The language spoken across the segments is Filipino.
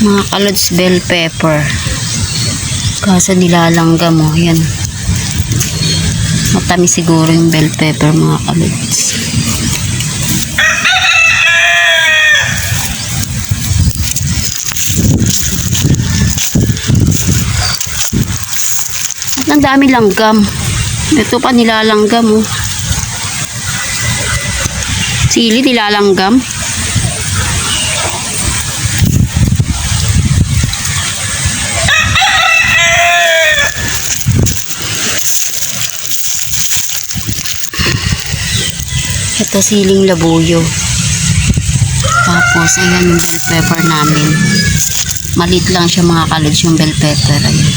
Mga kalods bell pepper. Kaso nilalangga mo. Yan. Matamis siguro yung bell pepper mga kalods. Ang dami langgam. Ito pa nilalanggam mo. Sili nilalanggam. Ito siling labuyo. Tapos, ayan yung bell pepper namin. Malit lang siya mga kalods yung bell pepper. Ayan.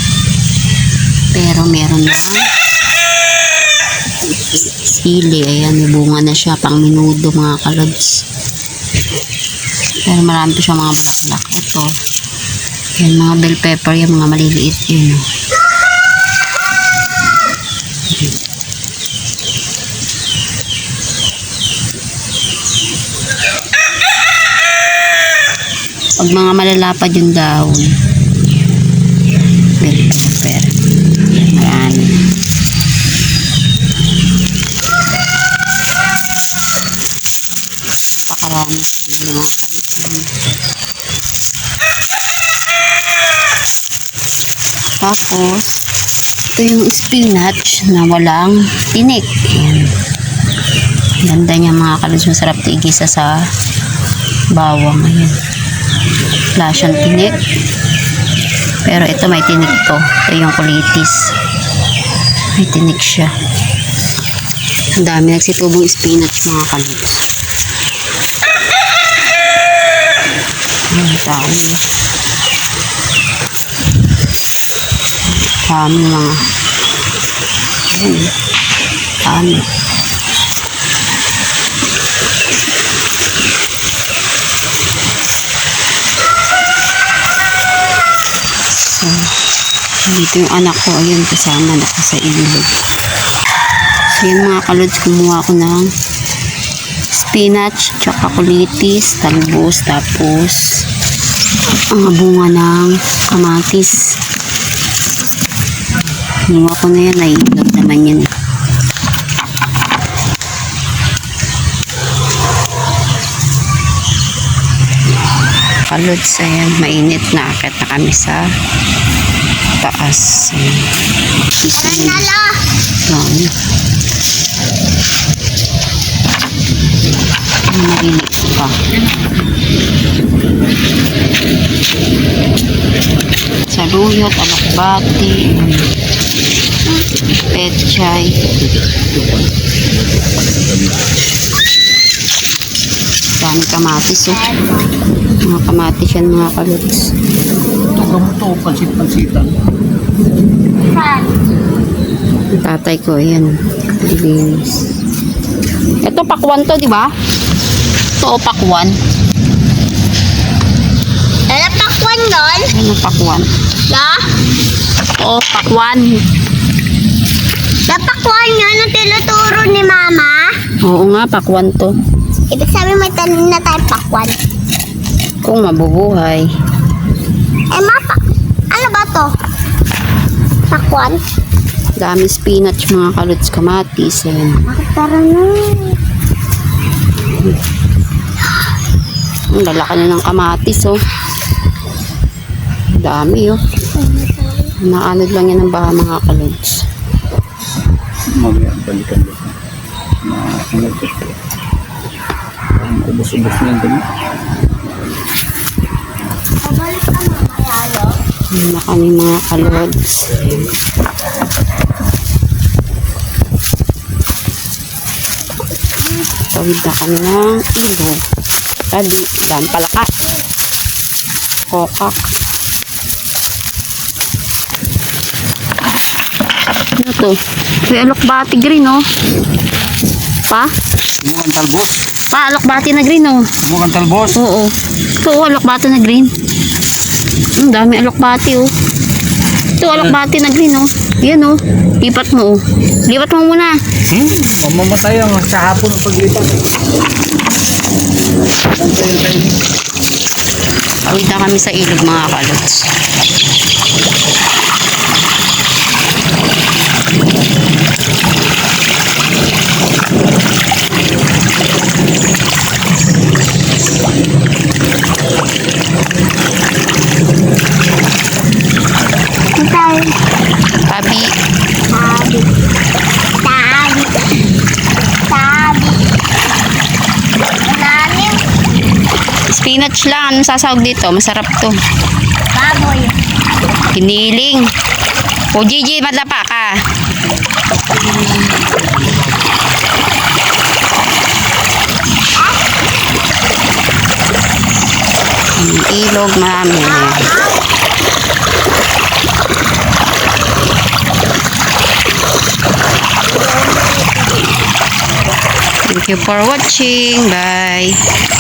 Pero meron na sili. Ayan, may bunga na siya pang minudo mga kalods. Pero marami pa siya mga bulaklak. Ito. Ayan, mga bell pepper yung mga maliliit yun. oh. Pag mga malalapad yung dahon, bell pepper. Marami. Napakarami yung mga. Tapos, ito yung spinach na walang tinik. Ayan. Ganda niya mga kalos. Masarap tigisa sa bawang. Ayan. Wala siyang tinik. Pero ito may tinik to. Ito yung kulitis. May tinik siya. Ang dami nagsitubong spinach mga kalos. Ang dami. Dami mga. Dami. Dito yung anak ko. Ayun, kasama na ko sa ilog. So, yun mga kalods, kumuha ko ng spinach, tsaka kulitis, talbos, tapos ang bunga ng kamatis. Kumuha ko na yan, naiilog naman yan. Kalods, ayan, mainit na. Akit na kami sa taas. Ayan. Ayan. Marinig pa. Saluyot, alokbati, petchay. Dami kamatis oh. Mga kamatis yan mga kalots. Tukang to, pansit-pansitan. Tatay ko, ayan. Linis. Ito pakwan to, di ba? Ito oh, pakwan. Ano pakwan doon? Ang pakwan. La? Oo, pakwan. Napakwan nga na tinuturo ni Mama. Oo nga, pakwan to. Ibig sabihin may tanim na tayo pakwan. Kung mabubuhay. Eh, mapa. Ano ba to? Pakwan? Dami spinach, mga kalots, kamatis. Ayan. Bakit parang na? Ang lalaki na ng kamatis, oh. Dami, oh. Naanod lang yan ng baha, mga kalods. Mamaya, balikan mo. Na, ano ito? Ubos-ubos na yan dun. Pabalik ka mamaya, lo. Ayan na kami, mga kalods. Tawid na kami ng ilog. Tadi, dami palaka. Kokak. Ano to? May alokbati green, oh. Pa? Sumukang talbos. Pa, alokbati na green, oh. Sumukang talbos. Oo. Oh, alokbati na green. Ang dami alokbati, oh. Ito, alokbati na green, oh. Yan, oh. Lipat mo, oh. Lipat mo muna. Hmm, mamamatay ang sa hapon ng paglipat. Tawid na kami sa ilog mga kalots. Spinach lang. Anong sasawag dito? Masarap to. Baboy. Hiniling. O Gigi, madapa ka. Ang ilog namin. Thank you for watching. Bye.